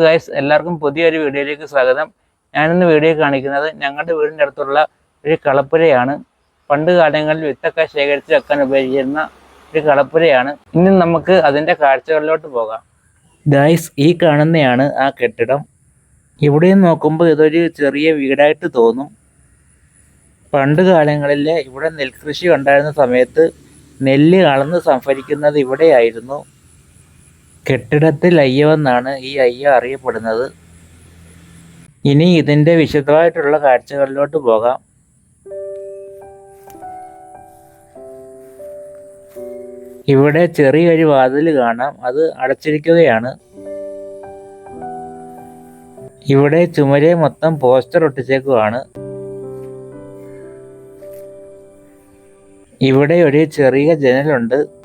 Guys എല്ലാവർക്കും പുതിയൊരു വീഡിയോയിലേക്ക് സ്വാഗതം. ഞാനിന്ന് വീഡിയോ കാണിക്കുന്നത് ഞങ്ങളുടെ വീടിന്റെ അടുത്തുള്ള ഒരു കളപ്പുരയാണ്. പണ്ട് കാലങ്ങളിൽ വിത്തൊക്കെ ശേഖരിച്ച് വെക്കാൻ ഉപയോഗിച്ചിരുന്ന ഒരു കളപ്പുരയാണ്. ഇനി നമുക്ക് അതിന്റെ കാഴ്ചകളിലോട്ട് പോകാം. ഗൈസ് ഈ കാണുന്നതാണ് ആ കെട്ടിടം. ഇവിടെ നോക്കുമ്പോൾ ഇതൊരു ചെറിയ വീടായിട്ട് തോന്നും. പണ്ട് കാലങ്ങളിൽ ഇവിടെ നെൽകൃഷി ഉണ്ടായിരുന്ന സമയത്ത് നെല്ല് അളന്ന് സംഭരിക്കുന്നത് ഇവിടെയായിരുന്നു. കെട്ടിടത്തിൽ അയ്യവെന്നാണ് ഈ അയ്യ അറിയപ്പെടുന്നത്. ഇനി ഇതിന്റെ വിശദമായിട്ടുള്ള കാഴ്ചകളിലോട്ട് പോകാം. ഇവിടെ ചെറിയൊരു വാതിൽ കാണാം. അത് അടച്ചിരിക്കുകയാണ്. ഇവിടെ ചുമരെ മൊത്തം പോസ്റ്റർ ഒട്ടിച്ചേക്കുവാണ്. ഇവിടെ ഒരു ചെറിയ ജനലുണ്ട്.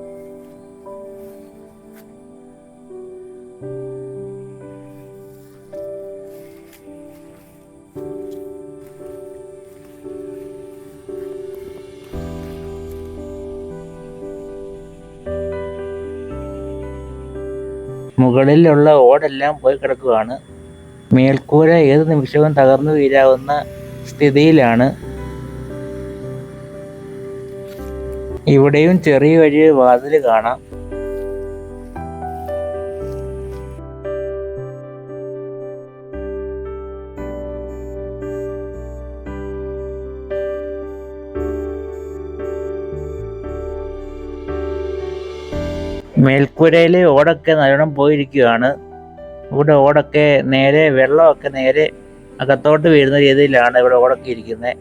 മുകളിലുള്ള ഓടെല്ലാം പോയി കിടക്കുകയാണ്. മേൽക്കൂര ഏത് നിമിഷവും തകർന്നു വീഴാവുന്ന സ്ഥിതിയിലാണ്. ഇവിടെയും ചെറിയ വഴി വാതിൽ കാണാം. മേൽക്കൂരയിലെ ഓടൊക്കെ നല്ലോണം പോയിരിക്കുകയാണ്. ഇവിടെ ഓടൊക്കെ നേരെ വെള്ളമൊക്കെ നേരെ അകത്തോട്ട് വീഴുന്ന രീതിയിലാണ് ഇവിടെ ഓടൊക്കെ ഇരിക്കുന്നത്.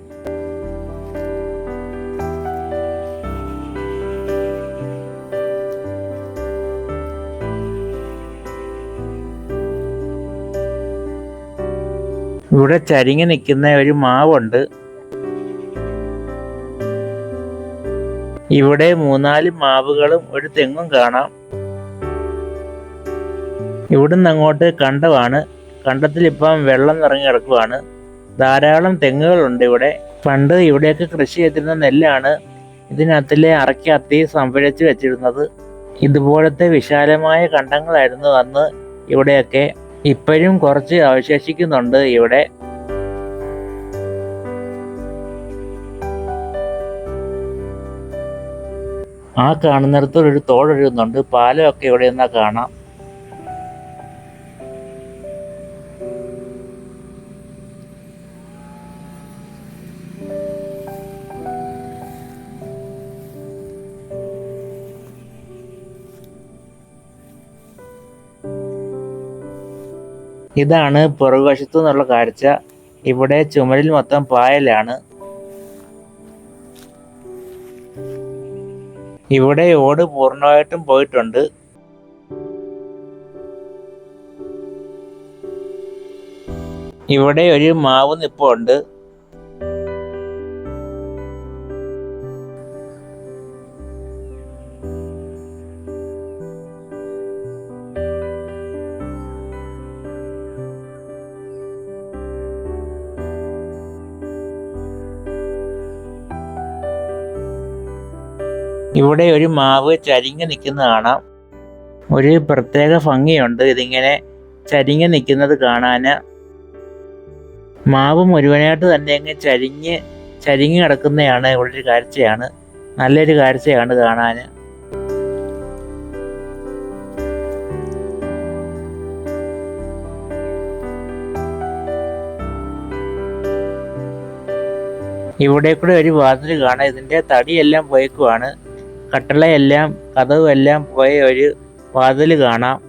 ഇവിടെ ചരിങ്ങി നിൽക്കുന്ന ഒരു മാവുണ്ട്. ഇവിടെ മൂന്നാൽ മാവുകളും ഒരു തെങ്ങും കാണാം. ഇവിടുന്ന് അങ്ങോട്ട് കണ്ടമാണ് കണ്ടത്തിൽ ഇപ്പം വെള്ളം നിറങ്ങി കിടക്കുവാണ്. ധാരാളം തെങ്ങുകളുണ്ട് ഇവിടെ. പണ്ട് ഇവിടെയൊക്കെ കൃഷി ചെയ്തിരുന്ന നെല്ലാണ് ഇതിനകത്തിലെ അറക്കത്തി സംഭരിച്ച് വെച്ചിരുന്നത്. ഇതുപോലത്തെ വിശാലമായ കണ്ടങ്ങളായിരുന്നു അന്ന് ഇവിടെയൊക്കെ. ഇപ്പോഴും കുറച്ച് അവശേഷിക്കുന്നുണ്ട് ഇവിടെ. ആ കാണുന്നിടത്ത് ഒരു തോടൊഴുകുന്നുണ്ട് പാലമൊക്കെ ഇവിടെ നിന്നാ കാണാം. ഇതാണ് പുറകുവശത്തു നിന്നുള്ള കാഴ്ച. ഇവിടെ ചുമരിൽ മൊത്തം പായലാണ്. ഇവിടെ ഓട് പൂർണമായിട്ടും പോയിട്ടുണ്ട്. ഇവിടെ ഒരു മാവ് നിപ്പുണ്ട്. ഇവിടെ ഒരു മാവ് ചരിഞ്ഞ് നിൽക്കുന്നത് കാണാം. ഒരു പ്രത്യേക ഭംഗിയുണ്ട് ഇതിങ്ങനെ ചരിഞ്ഞ് നിൽക്കുന്നത് കാണാൻ മാവ് മുഴുവനായിട്ട് തന്നെ അങ്ങ് ചരിഞ്ഞ് ചരിഞ്ഞ് കിടക്കുന്നതാണ് ഇവിടെ ഒരു കാഴ്ചയാണ്. നല്ലൊരു കാഴ്ചയാണ് കാണാൻ ഇവിടെ കൂടെ ഒരു വാതിൽ കാണാം. ഇതിന്റെ തടിയെല്ലാം പോയേക്കുവാണ് കട്ടളയെല്ലാം കഥവും പോയ ഒരു വാതിൽ കാണാം.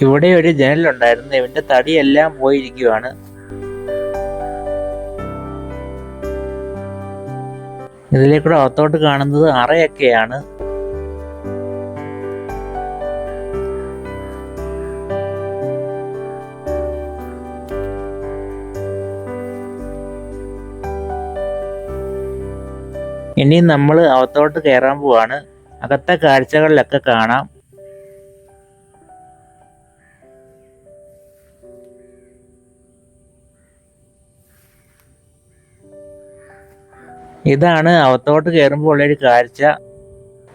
ഇവിടെ ഒരു ജനലുണ്ടായിരുന്നു ഇവന്റെ തടിയെല്ലാം പോയിരിക്കുവാണ്. ഇതിലേക്കൂടെ അകത്തോട്ട് കാണുന്നത് അറയൊക്കെയാണ്. ഇനി നമ്മൾ അകത്തോട്ട് കയറാൻ പോവാണ്. അകത്തെ കാഴ്ചകളിലൊക്കെ കാണാം. ഇതാണ് അകത്തോട്ട് കയറുമ്പോൾ ഉള്ളൊരു കാഴ്ച.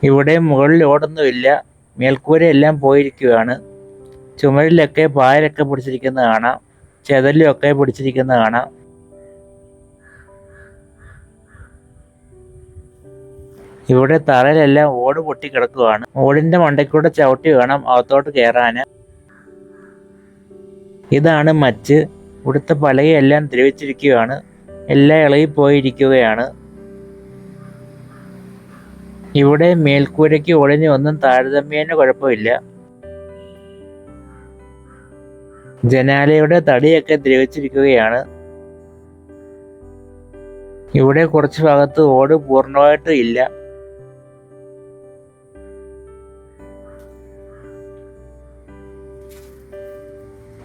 ഇവിടെ മുകളിൽ ഓടൊന്നുമില്ല മേൽക്കൂരയെല്ലാം പോയിരിക്കുകയാണ്. ചുമരിലൊക്കെ പായലൊക്കെ പിടിച്ചിരിക്കുന്നത് കാണാം. ചെതലൊക്കെ പിടിച്ചിരിക്കുന്നത് കാണാം. ഇവിടെ തറയിലെല്ലാം ഓട് പൊട്ടി കിടക്കുകയാണ് ഓടിന്റെ മണ്ടയ്ക്കൂടെ ചവിട്ടി വേണം അകത്തോട്ട് കയറാൻ ഇതാണ് മച്ച്. ഇവിടുത്തെ പലകയെല്ലാം ദ്രവിച്ചിരിക്കുകയാണ്. എല്ലാം ഇളകി പോയിരിക്കുകയാണ്. ഇവിടെ മേൽക്കൂരയ്ക്ക് ഒളിഞ്ഞ് ഒന്നും താരതമ്യേന കുഴപ്പമില്ല. ജനാലയുടെ തടിയൊക്കെ ദ്രവിച്ചിരിക്കുകയാണ്. ഇവിടെ കുറച്ച് ഭാഗത്ത് ഓട് പൂർണമായിട്ട് ഇല്ല.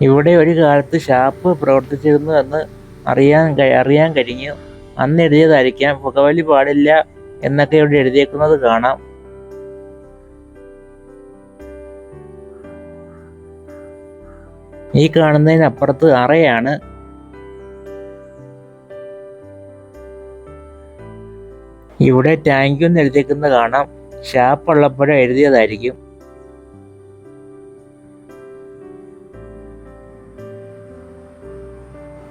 ഇവിടെ ഒരു കാലത്ത് ഷാപ്പ് പ്രവർത്തിച്ചിരുന്നു എന്ന് അറിയാൻ അറിയാൻ കഴിഞ്ഞു. അന്ന് എഴുതിയതായിരിക്കാം പുകവലി പാടില്ല എന്നൊക്കെ ഇവിടെ എഴുതിയേക്കുന്നത് കാണാം. ഈ കാണുന്നതിനപ്പുറത്ത് അറയാണ്. ഇവിടെ ടാങ്ക് എന്ന് എഴുതിയേക്കുന്നത് കാണാം. ഷാപ്പ് ഉള്ളപ്പോഴും എഴുതിയതായിരിക്കും.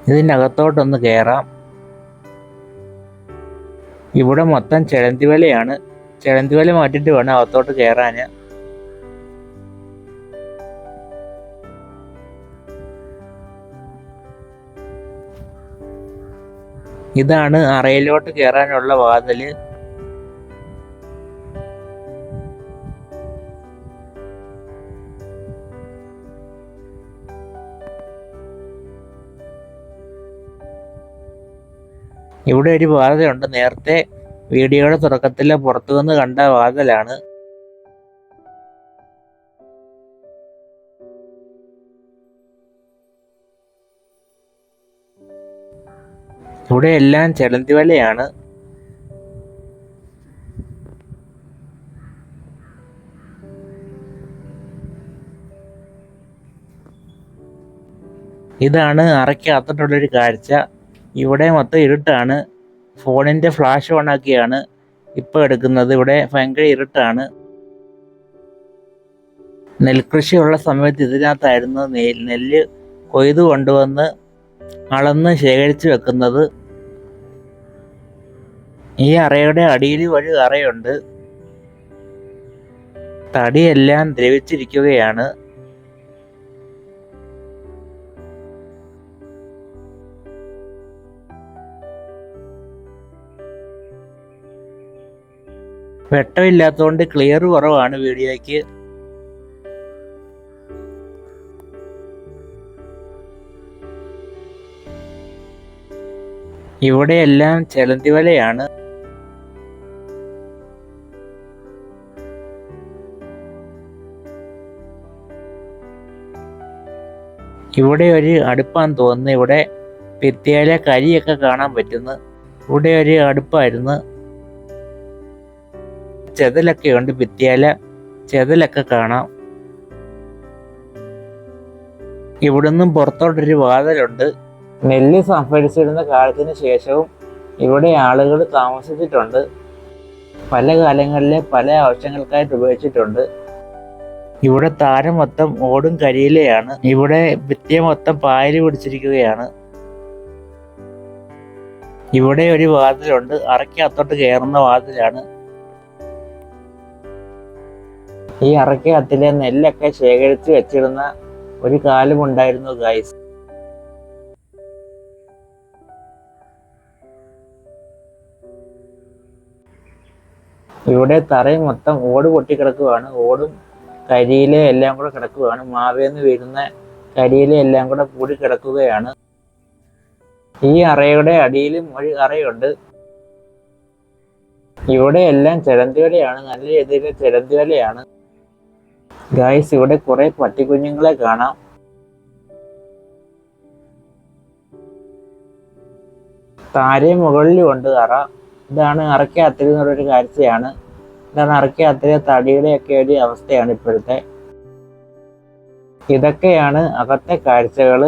ഇതിനകത്തോട്ടൊന്ന് കയറാം ഇവിടെ മൊത്തം ചെലന്തി വലയാണ് ചെലന്തി വല മാറ്റിയിട്ട് വേണം അകത്തോട്ട് കയറാൻ ഇതാണ് അറയിലോട്ട് കയറാനുള്ള വാതിൽ. ഇവിടെ ഒരു വാതിലുണ്ട്. നേരത്തെ വീഡിയോയുടെ തുടക്കത്തിൽ പുറത്തു നിന്ന് കണ്ട വാതിലാണ്. ഇവിടെ എല്ലാം ചെലന്തി വലയാണ് ഇതാണ് അറയ്ക്കകത്തോട്ടുള്ളൊരു കാഴ്ച. ഇവിടെ മൊത്തം ഇരുട്ടാണ്. ഫോണിന്റെ ഫ്ലാഷ് ഓൺ ആക്കിയാണ് ഇപ്പോൾ എടുക്കുന്നത്. ഇവിടെ ഭയങ്കര ഇരുട്ടാണ്. നെൽകൃഷിയുള്ള സമയത്ത് ഇതിനകത്തായിരുന്നു നെൽ- നെല്ല് കൊയ്ത് കൊണ്ടുവന്ന് അളന്ന് ശേഖരിച്ച് വെക്കുന്നത്. ഈ അറയുടെ അടിയിൽ ഒരു അറയുണ്ട്. തടിയെല്ലാം ദ്രവിച്ചിരിക്കുകയാണ്. വെട്ടമില്ലാത്തതുകൊണ്ട് ക്ലിയർ കുറവാണ് വീഡിയോയ്ക്ക്. ഇവിടെയെല്ലാം ചെലന്തി വലയാണ് ഇവിടെ ഒരു അടുപ്പാന്ന് തോന്നുന്നു. ഇവിടെ ഭിത്തിയിലെ കരിയൊക്കെ കാണാൻ പറ്റുന്നു. ഇവിടെ ഒരു അടുപ്പായിരുന്നു. ചെതലൊക്കെ ഉണ്ട് ഭിത്തിയില. ചെതലൊക്കെ കാണാം. ഇവിടുന്നും പുറത്തോട്ടൊരു വാതിലുണ്ട്. നെല്ല് സംഭരിച്ചിരുന്ന കാലത്തിന് ശേഷവും ഇവിടെ ആളുകൾ താമസിച്ചിട്ടുണ്ട്. പല കാലങ്ങളിലെ പല ആവശ്യങ്ങൾക്കായിട്ട് ഉപയോഗിച്ചിട്ടുണ്ട്. ഇവിടെ താരം മൊത്തം ഓടും കരിയിലെയാണ്. ഇവിടെ ഭിത്തിയ മൊത്തം പായൽ പിടിച്ചിരിക്കുകയാണ്. ഇവിടെ ഒരു വാതിലുണ്ട്. അറയ്ക്കകത്തോട്ട് കയറുന്ന വാതിലാണ്. ഈ അറക്കകത്തിലെ നെല്ലൊക്കെ ശേഖരിച്ച് വെച്ചിരുന്ന ഒരു കാലമുണ്ടായിരുന്നു ഗൈസ് ഇവിടെ തറയും മൊത്തം ഓട് പൊട്ടി കിടക്കുകയാണ് ഓടും കരിയിലെ എല്ലാം കൂടെ കിടക്കുകയാണ് മാവേന്ന് വരുന്ന കരിയിലെ എല്ലാം കൂടെ കൂടി കിടക്കുകയാണ്. ഈ അറയുടെ അടിയിലും ഒരു അറയുണ്ട്. ഇവിടെ എല്ലാം ചിരന്തിവലയാണ്. നല്ല രീതിയിൽ ചിലന്തി വലയാണ് ഗായ്സ് ഇവിടെ കുറെ പട്ടിക്കുഞ്ഞുങ്ങളെ കാണാം. താരെ മുകളിലും ഉണ്ട് അറ ഇതാണ് അറയ്ക്കകത്തിൽ എന്നുള്ളൊരു കാഴ്ചയാണ്. ഇതാണ് അറയ്ക്കകത്തിലെ തടിയുടെയൊക്കെ ഒരു അവസ്ഥയാണ് ഇപ്പോഴത്തെ. ഇതൊക്കെയാണ് അകത്തെ കാഴ്ചകൾ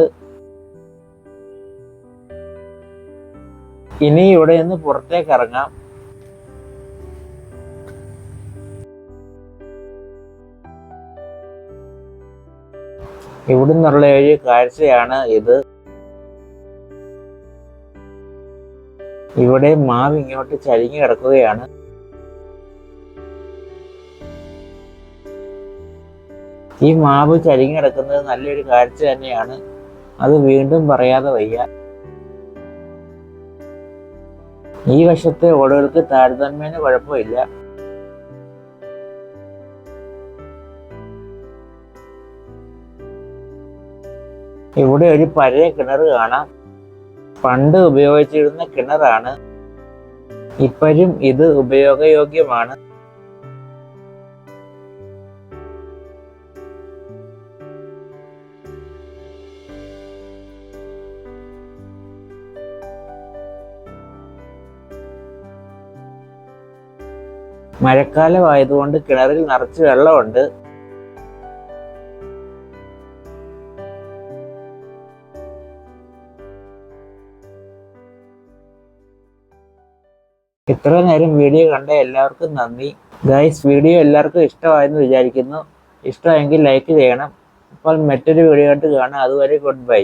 ഇനി ഇവിടെ നിന്ന് പുറത്തേക്ക് ഇറങ്ങാം. ഇവിടുന്നുള്ള ഒരു കാഴ്ചയാണ് ഇത്. ഇവിടെ മാവ് ഇങ്ങോട്ട് ചരിഞ്ഞു കിടക്കുകയാണ്. ഈ മാവ് ചരിഞ്ഞു കിടക്കുന്നത് നല്ലൊരു കാഴ്ച തന്നെയാണ്. അത് വീണ്ടും പറയാതെ വയ്യ. ഈ വശത്തെ ഓടുകൾക്ക് താരതമ്യേന കുഴപ്പമില്ല. ഇവിടെ ഒരു പഴയ കിണർ കാണാം. പണ്ട് ഉപയോഗിച്ചിരുന്ന കിണറാണ്. ഇപ്പോഴും ഇത് ഉപയോഗയോഗ്യമാണ്. മഴക്കാലമായതുകൊണ്ട് കിണറിൽ നിറച്ച് വെള്ളമുണ്ട്. ഇത്ര നേരം വീഡിയോ കണ്ട എല്ലാവർക്കും നന്ദി. ഗൈസ് വീഡിയോ എല്ലാവർക്കും ഇഷ്ടമായെന്ന് വിചാരിക്കുന്നു. ഇഷ്ടമായെങ്കിൽ ലൈക്ക് ചെയ്യണം. അപ്പോൾ മറ്റൊരു വീഡിയോ ആയിട്ട് കാണാം. അതുവരെ ഗുഡ് ബൈ